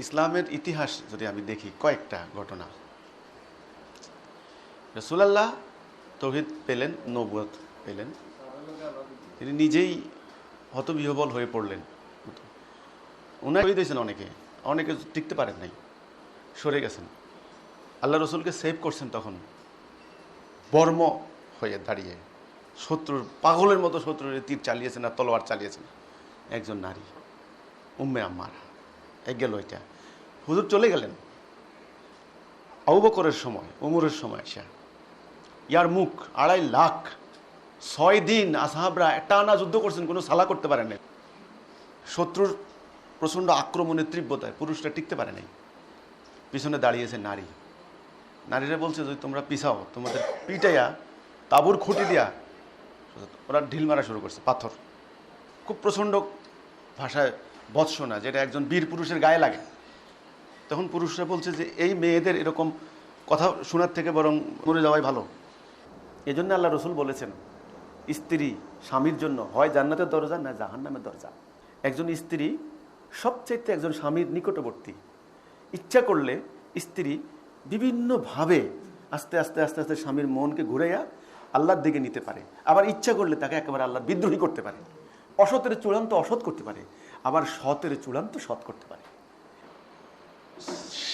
ইসলামের ইতিহাস যদি আমি দেখি, কয়েকটা ঘটনা। রসুলাল্লাহ তৌহিদ পেলেন নবুয়ত পেলেন। তিনি নিজেই হতবিহবল হয়ে পড়লেন। ওনাকে দিয়েছেন অনেকে। অনেকে টিকতে পারেন নাই, সরে গেছেন। আল্লাহ রসুলকে সেভ করছেন তখন। বর্ম হয়ে দাঁড়িয়ে, শত্রুর, পাগলের মতো শত্রুর তীর চালিয়েছেন আর তলোয়ার চালিয়েছেন। একজন নারী, উম্মে আম্মার। এক গেল এটা। হুজুর চলে গেলেন। আউবকরের সময়, উমরের সময় আসা ইয়ার মুখ আড়াই লাখ, ছয় দিন আসাহাবরা টানা যুদ্ধ করছেন, কোনো সালা করতে পারেন নাই। শত্রুর প্রচণ্ড আক্রমণের তীব্রতায় পুরুষরা টিকতে পারে নাই। পিছনে দাঁড়িয়েছে নারী। নারীরা বলছে, যদি তোমরা পিছাও, তোমাদের পিটাইয়া, তাবুর খুঁটি দিয়া, ওরা ঢিল মারা শুরু করছে, পাথর। খুব প্রচণ্ড ভাষায় বৎসনা যেটা একজন বীর পুরুষের গায়ে লাগে। তখন পুরুষরা বলছে যে এই মেয়েদের এরকম কথা শোনার থেকে বরং মরে যাওয়াই ভালো। এই জন্য আল্লাহ রসুল বলেছেন, স্ত্রী স্বামীর জন্য, হয় জান্নাতের দরজা না জাহান্নামের দরজা। একজন স্ত্রী সবচাইতে একজন স্বামীর নিকটবর্তী। ইচ্ছা করলে স্ত্রী বিভিন্নভাবে আস্তে আস্তে আস্তে আস্তে স্বামীর মনকে ঘুরাইয়া আল্লাহর দিকে নিতে পারে। আবার ইচ্ছা করলে তাকে একেবারে আল্লাহ বিদ্রোহী করতে পারে। অসতের চূড়ান্ত অসৎ করতে পারে। আবার সতের চূড়ান্ত সৎ করতে পারে।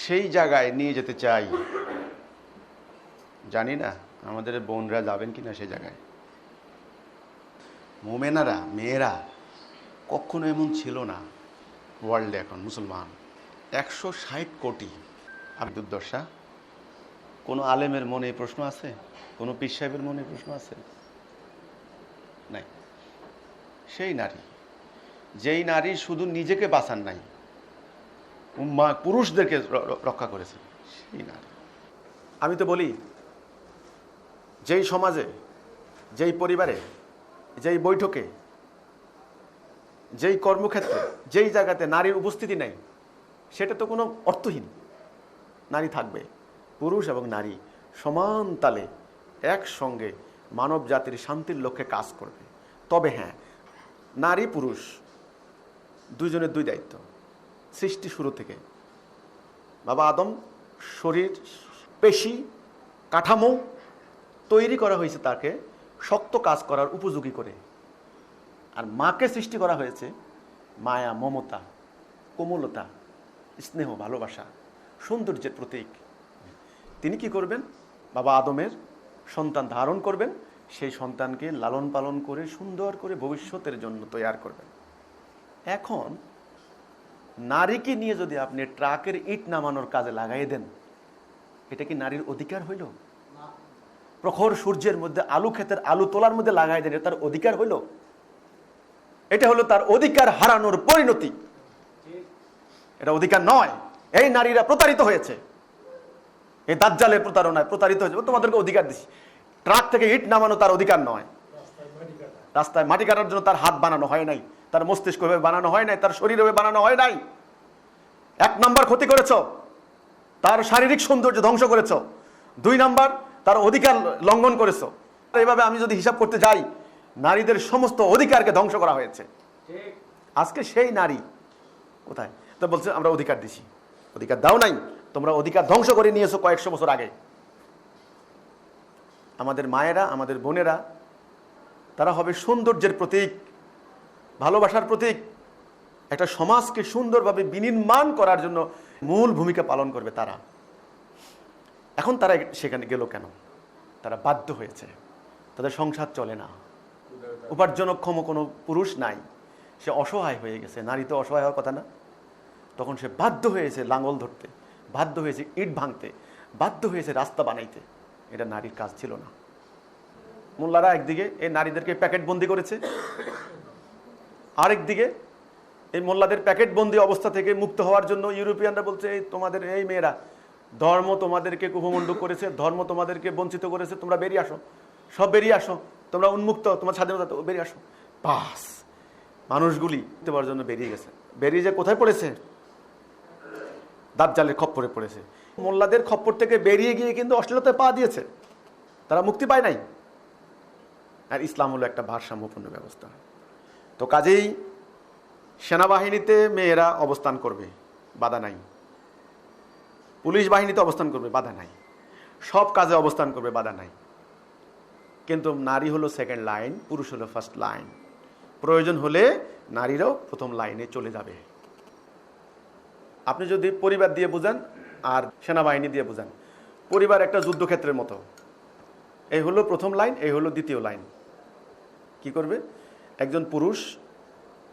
সেই জায়গায় নিয়ে যেতে চাই। জানি না, আমাদের বোনরা যাবেন কি না সেই জায়গায়। মোমেনারা, মেয়েরা কখনো এমন ছিল না ওয়ার্ল্ডে এখন মুসলমান। একশো ষাট কোটি। আমি দুর্দশা? কোনো আলেমের মনে প্রশ্ন আছে? কোনো পীর সাহেবের মনে প্রশ্ন আছে? নাই। সেই নারী। যেই নারী শুধু নিজেকে বাঁচান নাই পুরুষদেরকে রক্ষা করেছেন সেই নারী আমি তো বলি, যেই সমাজে, যেই পরিবারে, যেই বৈঠকে, যেই কর্মক্ষেত্রে, যেই জায়গাতে নারীর উপস্থিতি নেই, সেটা তো কোনো অর্থহীন। নারী থাকবে, পুরুষ এবং নারী সমান তালে একসঙ্গে মানব জাতির শান্তির লক্ষ্যে কাজ করবে। তবে হ্যাঁ নারী পুরুষ দুইজনের দুই দায়িত্ব। সৃষ্টি শুরু থেকে। বাবা আদম, শরীর, পেশি, কাঠামো তৈরি করা হয়েছে তাকে শক্ত কাজ করার উপযোগী করে। আর মাকে সৃষ্টি করা হয়েছে মায়া, মমতা, কোমলতা, স্নেহ, ভালোবাসা, সৌন্দর্যের প্রতীক। তিনি কি করবেন? বাবা আদমের সন্তান ধারণ করবেন, সেই সন্তানকে লালন পালন করে সুন্দর করে ভবিষ্যতের জন্য তৈয়ার করবেন। এখন নারীকে নিয়ে যদি আপনি ট্রাকের ইট নামানোর কাজে লাগাই দেন, এটা কি নারীর অধিকার হইল? প্রখর সূর্যের মধ্যে আলু ক্ষেতের আলু তোলার মধ্যে লাগাই দেন তার অধিকার হইল? এটা হলো তার অধিকার হারানোর পরিণতি। এটা অধিকার নয়। এই নারীরা প্রতারিত হয়েছে। এই দাজ্জালের প্রতারণায় প্রতারিত হয়েছে। তোমাদেরকে অধিকার দিছি। ট্রাক থেকে ইট নামানো তার অধিকার নয়। রাস্তায় মাটি কাটার জন্য তার হাত বানানো হয় নাই। তার মস্তিষ্ক ভাবে বানানো হয় নাই, তার শরীর ভাবে বানানো হয় নাই। এক নাম্বার ক্ষতি করেছ, তার শারীরিক সৌন্দর্য ধ্বংস করেছ। দুই নাম্বার, তার অধিকার লঙ্ঘন করেছ। এইভাবে আমি যদি হিসাব করতে যাই, নারীদের সমস্ত অধিকারকে ধ্বংস করা হয়েছে। আজকে সেই নারী কোথায়? তো বলছে, আমরা অধিকার দিছি। অধিকার দাও নাই, তোমরা অধিকার ধ্বংস করে নিয়েছো কয়েকশো বছর আগে। আমাদের মায়েরা, আমাদের বোনেরা, তারা হবে সৌন্দর্যের প্রতীক। ভালোবাসার প্রতীক। একটা সমাজকে সুন্দরভাবে বিনির্মাণ করার জন্য মূল ভূমিকা পালন করবে তারা। এখন তারা সেখানে গেল কেন? তারা বাধ্য হয়েছে। তাদের সংসার চলে না। উপার্জনক্ষম কোনো পুরুষ নাই। সে অসহায় হয়ে গেছে। নারী তো অসহায় হওয়ার কথা না। তখন সে বাধ্য হয়েছে লাঙ্গল ধরতে। বাধ্য হয়েছে ইট ভাঙতে। বাধ্য হয়েছে রাস্তা বানাইতে। এটা নারীর কাজ ছিল না। মোল্লারা একদিকে এই নারীদেরকে প্যাকেট বন্দি করেছে। আরেকদিকে এই মোল্লাদের প্যাকেট বন্দি অবস্থা থেকে মুক্ত হওয়ার জন্য ইউরোপিয়ানরা বলছে, এই তোমাদের, এই মেয়েরা, ধর্ম তোমাদেরকে কুভমণ্ড করেছে, ধর্ম তোমাদেরকে বঞ্চিত করেছে, তোমরা বেরিয়ে আসো, সব বেরিয়ে আসো, তোমরা উন্মুক্ত, তোমার স্বাধীনতা বেরিয়ে আসো। বাস, মানুষগুলি দেওয়ার জন্য বেরিয়ে গেছে। বেরিয়ে যে কোথায় পড়েছে? দাজ্জালের খপ্পরে পড়েছে। মোল্লাদের খপ্পর থেকে বেরিয়ে গিয়ে কিন্তু অশ্লীলতায় পা দিয়েছে। তারা মুক্তি পায় নাই। আর ইসলাম হলো একটা ভারসাম্যপূর্ণ ব্যবস্থা। তো কাজেই সেনাবাহিনীতে মেয়েরা অবস্থান করবে, বাধা নাই। পুলিশ বাহিনীতে অবস্থান করবে, বাধা নাই। সব কাজে অবস্থান করবে, বাধা নাই। কিন্তু নারী হলো সেকেন্ড লাইন পুরুষ হলো ফার্স্ট লাইন প্রয়োজন হলে নারীরাও প্রথম লাইনে চলে যাবে। আপনি যদি পরিবার দিয়ে বুঝান আর সেনাবাহিনী দিয়ে বুঝান, পরিবার একটা যুদ্ধক্ষেত্রের মতো। এই হলো প্রথম লাইন এই হলো দ্বিতীয় লাইন কি করবে? একজন পুরুষ,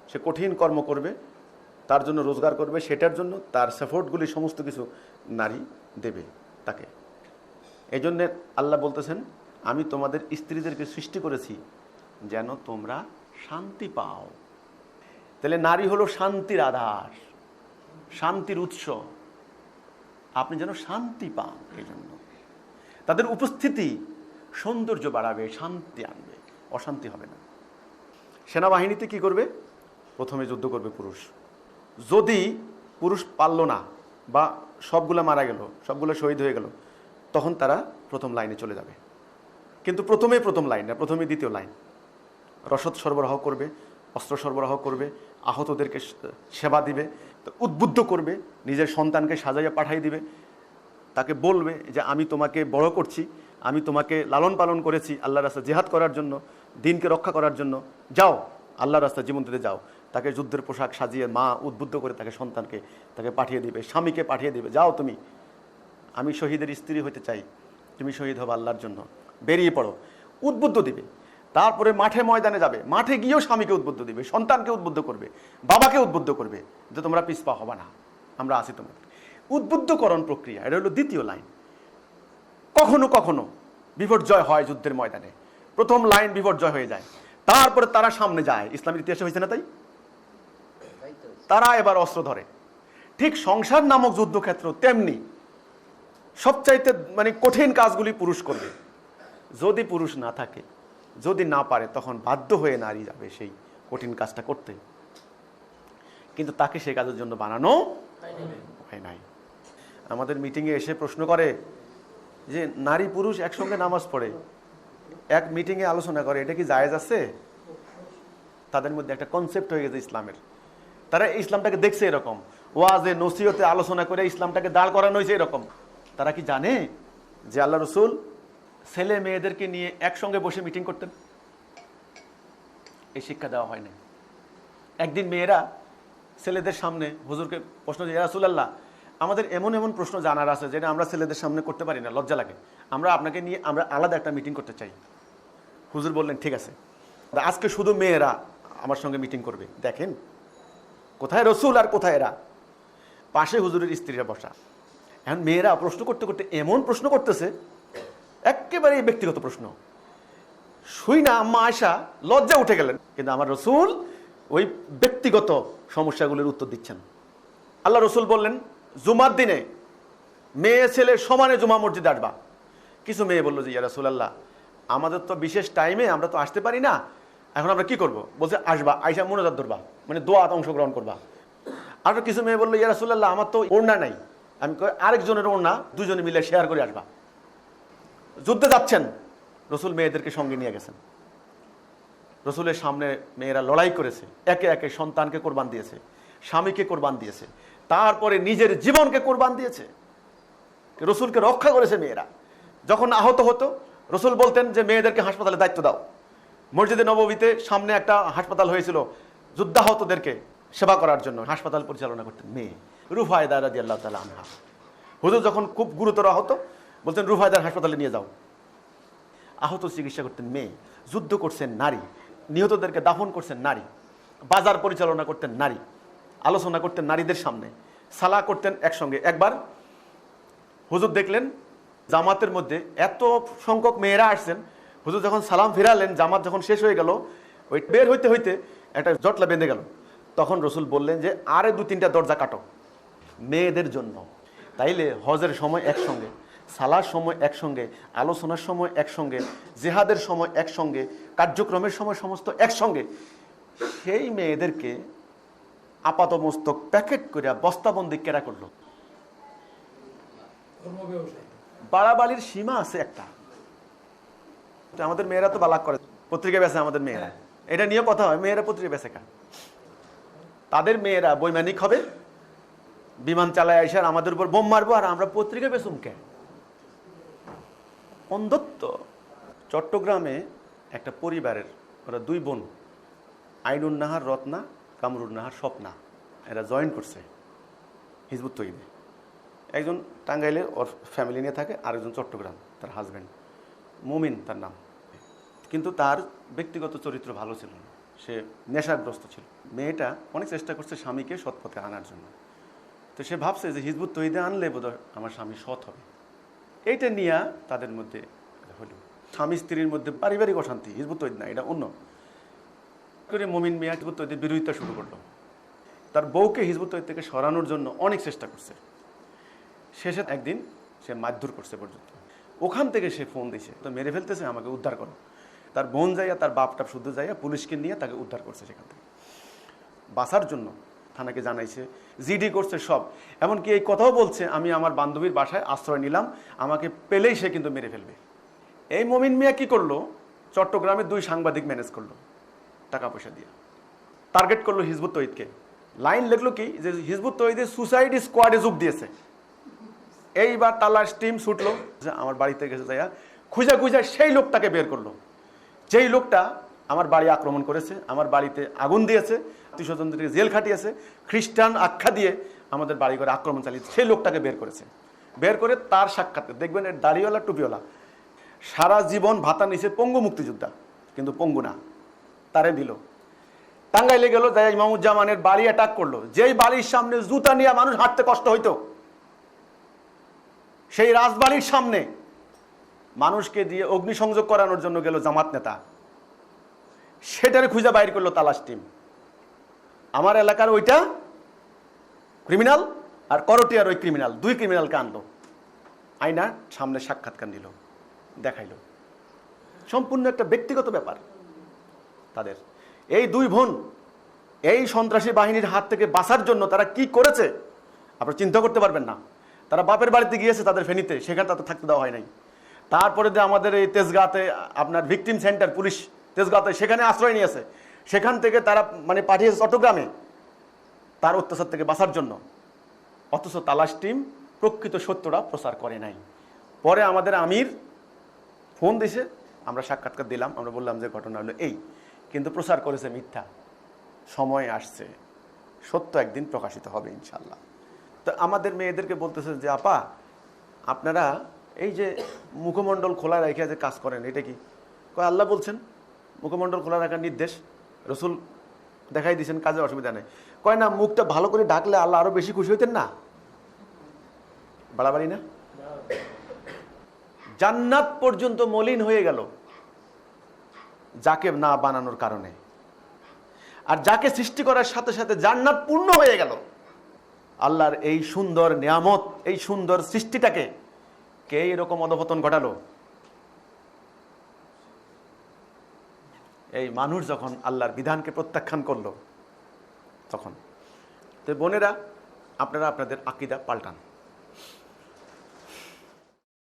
সে কঠিন কর্ম করবে, তার জন্য রোজগার করবে, সেটার জন্য তার সাপোর্টগুলি সমস্ত কিছু নারী দেবে তাকে। এই জন্যে আল্লাহ বলতেছেন, আমি তোমাদের স্ত্রীদেরকে সৃষ্টি করেছি যেন তোমরা শান্তি পাও। তাহলে নারী হলো শান্তির আধার, শান্তির উৎস। আপনি যেন শান্তি পান এই জন্য তাদের উপস্থিতি সৌন্দর্য বাড়াবে, শান্তি আনবে, অশান্তি হবে না। সেনাবাহিনীতে কি করবে? প্রথমে যুদ্ধ করবে পুরুষ। যদি পুরুষ পারল না বা সবগুলো মারা গেল, সবগুলো শহীদ হয়ে গেল, তখন তারা প্রথম লাইনে চলে যাবে। কিন্তু প্রথমেই প্রথম লাইন না, প্রথমে দ্বিতীয় লাইন। রসদ সরবরাহ করবে, অস্ত্র সরবরাহ করবে, আহতদেরকে সেবা দিবে উদ্বুদ্ধ করবে, নিজের সন্তানকে সাজাইয়া পাঠাই দিবে। তাকে বলবে যে, আমি তোমাকে বড় করছি আমি তোমাকে লালন পালন করেছি আল্লাহ রাস্তা জেহাদ করার জন্য, দিনকে রক্ষা করার জন্য। যাও আল্লাহ রাস্তা জীবন দিতে যাও। তাকে যুদ্ধের পোশাক সাজিয়ে মা উদ্বুদ্ধ করে তাকে সন্তানকে তাকে পাঠিয়ে দিবে, স্বামীকে পাঠিয়ে দিবে। যাও তুমি। আমি শহীদের স্ত্রী হতে চাই। তুমি শহীদ হব আল্লাহর জন্য। বেরিয়ে পড়ো। উদ্বুদ্ধ দিবে। তারপরে মাঠে ময়দানে যাবে। মাঠে গিয়েও স্বামীকে উদ্বুদ্ধ দিবে, সন্তানকে উদ্বুদ্ধ করবে, বাবাকে উদ্বুদ্ধ করবে। যে তোমরা পিসপা হবা না। আমরা আছি তোমাদের। উদ্বুদ্ধকরণ প্রক্রিয়া, এটা হলো দ্বিতীয় লাইন। কখনো কখনো বিপর্যয় হয় যুদ্ধের ময়দানে। প্রথম লাইন বিপর্যয় হয়ে যায়। তারপরে তারা সামনে যায়। ইসলামের ইতিহাসে হয়েছে না তাই? তারা এবার অস্ত্র ধরে। ঠিক সংসার নামক যুদ্ধক্ষেত্র তেমনি সবচাইতে মানে কঠিন কাজগুলি পুরুষ করবে। যদি পুরুষ না থাকে যদি না পারে তখন বাধ্য হয়ে নারী যাবে সেই কঠিন কাজটা করতে। কিন্তু তাকে সেই কাজের জন্য বানানো হয় নাই। আমাদের মিটিংয়ে এসে প্রশ্ন করে যে নারী পুরুষ একসঙ্গে নামাজ পড়ে, এক মিটিংয়ে আলোচনা করে, এটা কি জায়েজ আছে? তাদের মধ্যে একটা কনসেপ্ট হয়ে গেছে ইসলামের। তারা ইসলামটাকে দেখছে এরকম। ওয়াজে, নসিহতে আলোচনা করে ইসলামটাকে দাঁড় করানো হয়েছে এরকম। তারা কি জানে যে আল্লাহ রসুল ছেলে মেয়েদেরকে নিয়ে একসঙ্গে বসে মিটিং করতেন? এই শিক্ষা দেওয়া হয় না একদিন মেয়েরা ছেলেদের সামনে হুজুরকে প্রশ্ন দিয়ে রাসুলাল্লাহ আমাদের এমন এমন প্রশ্ন জানার আছে যেটা আমরা ছেলেদের সামনে করতে পারি না, লজ্জা লাগে। আমরা আপনাকে নিয়ে আমরা আলাদা একটা মিটিং করতে চাই। হুজুর বললেন, ঠিক আছে। আজকে শুধু মেয়েরা আমার সঙ্গে মিটিং করবে। দেখেন, কোথায় রসুল আর কোথায় এরা? পাশে হুজুরের স্ত্রীরা বসা। এখন মেয়েরা প্রশ্ন করতে করতে এমন প্রশ্ন করতেছে একেবারে ব্যক্তিগত প্রশ্ন। শুই না, আম্মা আয়সা লজ্জা উঠে গেলেন। কিন্তু আমার রসুল ওই ব্যক্তিগত সমস্যাগুলির উত্তর দিচ্ছেন। আল্লাহ রসুল বললেন জুমার দিনে মেয়ে ছেলে সমানে জুমা মসজিদে আসবা। কিছু মেয়ে বলল যে, ইয়া রসুল আল্লাহ আমাদের তো বিশেষ টাইমে আমরা তো আসতে পারি না। এখন আমরা কি করব? বলছে, আসবা, আইসা মনোজাত ধরবা মানে দোয়াত অংশগ্রহণ করবা। আর কিছু মেয়ে বলল, ইয়া রসুল্লাহ আমার তো ওড়না নাই। আমি আরেকজনের ওড়না, দুজনে মিলে শেয়ার করে আসবা। যুদ্ধে যাচ্ছেন, রসুল মেয়েদেরকে সঙ্গে নিয়ে গেছেন। রসুলের সামনে মেয়েরা লড়াই করেছে, একে একে সন্তানকে কোরবান দিয়েছে, স্বামীকে কোরবান দিয়েছে। তারপরে নিজের জীবনকে কোরবান দিয়েছে। রসুলকে রক্ষা করেছে মেয়েরা। যখন আহত হতো, রসুল বলতেন যে, মেয়েদেরকে হাসপাতালে দায়িত্ব দাও। মসজিদে নবমীতে সামনে একটা হাসপাতাল হয়েছিল, যুদ্ধাহতদেরকে সেবা করার জন্য হাসপাতাল পরিচালনা করতেন মেয়ে, রুফায়দা রাজি আল্লাহ তালা আনহা। হুজুর যখন খুব গুরুতর আহত, বলতেন, রুফায়দার হাসপাতালে নিয়ে যাও। আহত চিকিৎসা করতেন মেয়ে, যুদ্ধ করছেন নারী, নিহতদেরকে দাফন করছেন নারী, বাজার পরিচালনা করতেন নারী। আলোচনা করতেন নারীদের সামনে সালা করতেন একসঙ্গে। একবার হুজুর দেখলেন, জামাতের মধ্যে এত সংখ্যক মেয়েরা আসছেন, হুজুর যখন সালাম ফিরালেন, জামাত যখন শেষ হয়ে গেল, ওই বের হইতে হইতে একটা জটলা বেঁধে গেল। তখন রসুল বললেন যে, আরে দু তিনটা দরজা কাটো, মেয়েদের জন্য। তাইলে হজের সময় একসঙ্গে, সালার সময় একসঙ্গে, আলোচনার সময় একসঙ্গে, জেহাদের সময় একসঙ্গে, কার্যক্রমের সময় সমস্ত একসঙ্গে। সেই মেয়েদেরকে আপাতমস্তক প্যাকেট করিয়া বস্তাবন্দি কেরা করল? বাড়াবাড়ির সীমা আছে একটা। আমাদের মেয়েরা তো বালাক করে। পত্রিকা বেছে আমাদের মেয়েরা। এটা নিয়ে কথা হয় মেয়েরা পত্রিকা বেছে কেন? তাদের মেয়েরা বৈমানিক হবে বিমান চালায় এসে আর আমাদের উপর বোম মারবো আর আমরা পত্রিকা বেসুম কে? অন্ধত্ব। চট্টগ্রামে একটা পরিবারের ওরা দুই বোন আইনুন নাহার রত্না কামরুন নাহার স্বপ্না। এরা জয়েন করছে হিজবুত তৈরি একজন টাঙ্গাইলে ওর ফ্যামিলি নিয়ে থাকে, আরেকজন চট্টগ্রাম, তার হাজব্যান্ড মুমিন তার নাম। কিন্তু তার ব্যক্তিগত চরিত্র ভালো ছিল না। সে নেশাগ্রস্ত ছিল। মেয়েটা অনেক চেষ্টা করছে স্বামীকে সৎ পথে আনার জন্য। তো সে ভাবছে যে হিজবুত তৈদে আনলে বোধহয় আমার স্বামী সৎ হবে। এইটা নিয়ে তাদের মধ্যে হলো। স্বামী স্ত্রীর মধ্যে পারিবারিক অশান্তি, হিজবুত তৈদ না, এটা অন্য। করে মমিন মিয়া হিজবুত তৈদের বিরোধিতা শুরু করল। তার বউকে হিজবুত তৈদ থেকে সরানোর জন্য অনেক চেষ্টা করছে। শেষে একদিন সে মারধর করছে পর্যন্ত। ওখান থেকে সে ফোন দিছে, তো মেরে ফেলতেছে, আমাকে উদ্ধার করো। তার বোন যাইয়া, তার বাপটা শুদ্ধ যাইয়া পুলিশকে নিয়ে তাকে উদ্ধার করছে সেখান থেকে। বাঁচার জন্য থানাকে জানাইছে, জিডি করছে সব। এমনকি এই কথাও বলছে, আমি আমার বান্ধবীর বাসায় আশ্রয় নিলাম, আমাকে পেলেই সে কিন্তু মেরে ফেলবে। এই মমিন মিয়া কি করল? চট্টগ্রামে দুই সাংবাদিক ম্যানেজ করল। টাকা পয়সা দিয়ে। টার্গেট করল হিজবুত তৈদকে লাইন লিখলো কি? যে হিজবুত তৈদের সুসাইড স্কোয়াডে যোগ দিয়েছে। এইবার তালাশ টিম ছুটলো। যে আমার বাড়িতে গেছে যাইয়া খুঁজা খুঁজা সেই লোকটাকে বের করল। যেই লোকটা আমার বাড়ি আক্রমণ করেছে, আমার বাড়িতে আগুন দিয়েছে আত্মীয় স্বজনদেরকে জেল খাটিয়েছে, খ্রিস্টান আখ্যা দিয়ে আমাদের বাড়ি করে আক্রমণ চালিয়েছে, সেই লোকটাকে বের করেছে। বের করে তার সাক্ষাৎ দেখবেন এর দাড়িওয়ালা, টুপিওয়ালা। সারা জীবন ভাতা নিছে পঙ্গু মুক্তিযোদ্ধা, কিন্তু পঙ্গু না। তারে দিল। টাঙ্গাইলে গেল যাই ইমামুজ্জামানের বাড়ি অ্যাটাক করল। যেই বাড়ির সামনে জুতা নিয়ে মানুষ হাঁটতে কষ্ট হইতো, সেই রাজবাড়ির সামনে মানুষকে দিয়ে অগ্নিসংযোগ করানোর জন্য গেল জামাত নেতা। সেটারে খুঁজে বাইর করল তালাশ টিম আমার এলাকার ওইটা ক্রিমিনাল আর করটিয়ার ওই ক্রিমিনাল দুই ক্রিমিনালকে আনলো। আয়না সামনে সাক্ষাৎকার নিল দেখাইলো। সম্পূর্ণ একটা ব্যক্তিগত ব্যাপার। তাদের। এই দুই বোন, এই সন্ত্রাসী বাহিনীর হাত থেকে বাঁচার জন্য তারা কি করেছে, আপনারা চিন্তা করতে পারবেন না। তারা বাপের বাড়িতে গিয়েছে তাদের ফেনীতে, সেখানে তাদের থাকতে দেওয়া হয় নাই। তারপরে যে আমাদের এই তেজগাঁতে, আপনার ভিকটিম সেন্টার পুলিশ তেজগাঁতে সেখানে আশ্রয় নিয়েছে। সেখান থেকে তারা মানে পাঠিয়েছে চট্টগ্রামে তার অত্যাচার থেকে বাঁচার জন্য। অথচ তালাশ টিম প্রকৃত সত্যটা প্রচার করে নাই। পরে আমাদের আমির ফোন দিছে, আমরা সাক্ষাৎকার দিলাম, আমরা বললাম যে ঘটনা হলো এই। কিন্তু প্রচার করেছে মিথ্যা। সময় আসছে। সত্য একদিন প্রকাশিত হবে ইনশাল্লাহ তো আমাদের মেয়েদেরকে বলতেছে যে আপা আপনারা এই যে মুখমণ্ডল খোলা রেখে যে কাজ করেন এটা কি? কয় আল্লাহ বলছেন মুখমণ্ডল খোলা রাখার নির্দেশ। রসুল দেখাই দিয়েছেন কাজে অসুবিধা নেই। কয় না মুখটা ভালো করে ডাকলে আল্লাহ আরও বেশি খুশি হইতেন না? বাড়াবাড়ি না। জান্নাত পর্যন্ত মলিন হয়ে গেল। যাকে না বানানোর কারণে। আর যাকে সৃষ্টি করার সাথে সাথে জান্নাত পূর্ণ হয়ে গেল। আল্লাহর এই সুন্দর নিয়ামত, এই সুন্দর সৃষ্টিটাকে কে এরকম অধপতন ঘটালো? এই মানুষ যখন আল্লাহর বিধানকে প্রত্যাখ্যান করল, তখন। তো বোনেরা, আপনারা আপনাদের আকিদা পাল্টান।